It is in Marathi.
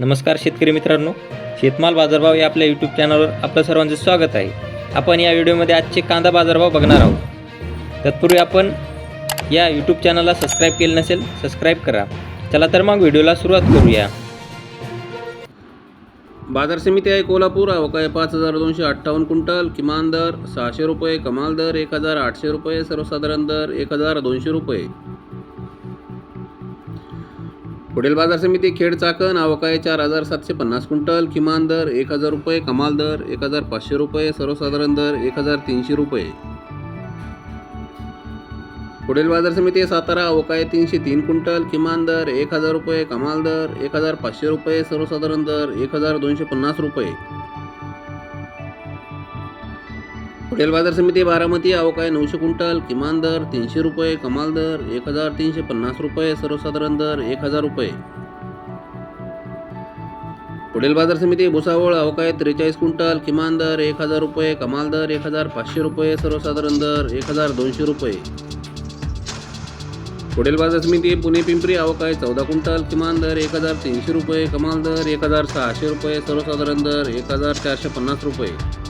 नमस्कार शेतकरी मित्रांनो शेतमाल बाजारभाव या आपल्या यूट्यूब चॅनलवर आपलं सर्वांचं स्वागत आहे. आपण या व्हिडिओमध्ये आजचे कांदा बाजारभाव बघणार आहोत. तत्पूर्वी आपण या यूट्यूब चॅनलला सबस्क्राईब केलं नसेल सबस्क्राईब करा. चला तर मग व्हिडिओला सुरुवात करूया. बाजार समिती आहे कोल्हापूर अवकाय पाच हजार दोनशे अठ्ठावन्न क्विंटल किमान दर सहाशे रुपये कमाल दर एक हजार आठशे रुपये सर्वसाधारण दर एक हजार दोनशे रुपये. पुढील बाजार समिती खेड चाकण अवकाळी चार हजार सातशे पन्नास क्विंटल किमान दर एक हजार रुपये कमाल दर एक हजार पाचशे रुपये सर्वसाधारण दर एक हजार तीनशे रुपये. पुढील बाजार समिती सातारा अवकाळी तीनशे तीन क्विंटल किमान दर एक हजार रुपये कमाल दर एक हजार पाचशे रुपये सर्वसाधारण दर एक हजार दोनशे पन्नास रुपये. पुढील बाजार समिती बारामती अवकाय नऊशे क्विंटल किमान दर तीनशे रुपये कमाल दर एक हजार तीनशे पन्नास रुपये सर्वसाधारण दर एक हजार रुपये. पुढील बाजार समिती भुसावळ अवकाय त्रेचाळीस क्विंटल किमान दर एक हजार रुपये कमाल दर एक हजार पाचशे रुपये सर्वसाधारण दर एक हजार दोनशे रुपये. पुढील बाजार समिती पुणे पिंपरी अवकाय चौदा क्विंटल किमान दर एक हजार तीनशे रुपये कमाल दर एक हजार सहाशे रुपये सर्वसाधारण दर एक हजार चारशे पन्नास रुपये.